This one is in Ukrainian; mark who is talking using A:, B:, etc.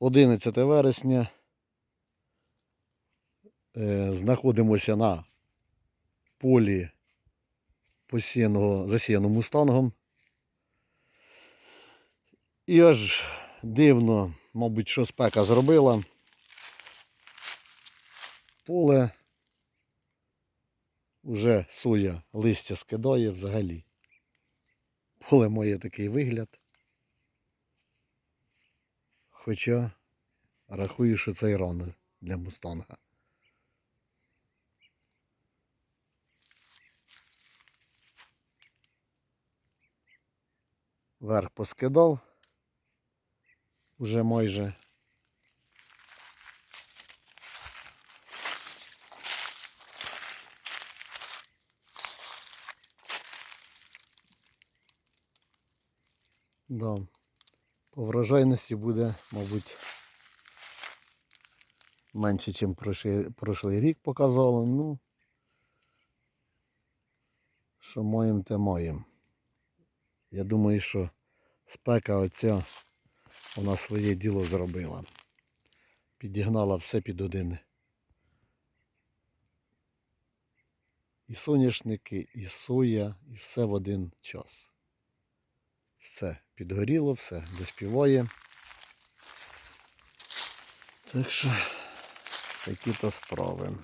A: 11 вересня. Е, Знаходимося на полі посіяного, засіяного мустангом. І аж дивно, мабуть, що спека зробила. Поле вже соя листя скидає взагалі. Поле має такий вигляд. Хоча рахую, що це і для мустанга. Верх поскидав. Уже майже. Да. По врожайності буде, мабуть, менше, ніж прошлий рік показало. Ну, що маємо, те маємо. Я думаю, що спека оця вона своє діло зробила. Підігнала все під один. І соняшники, і соя, і все в один час. Все підгоріло, все доспіває. Так що такі то справи.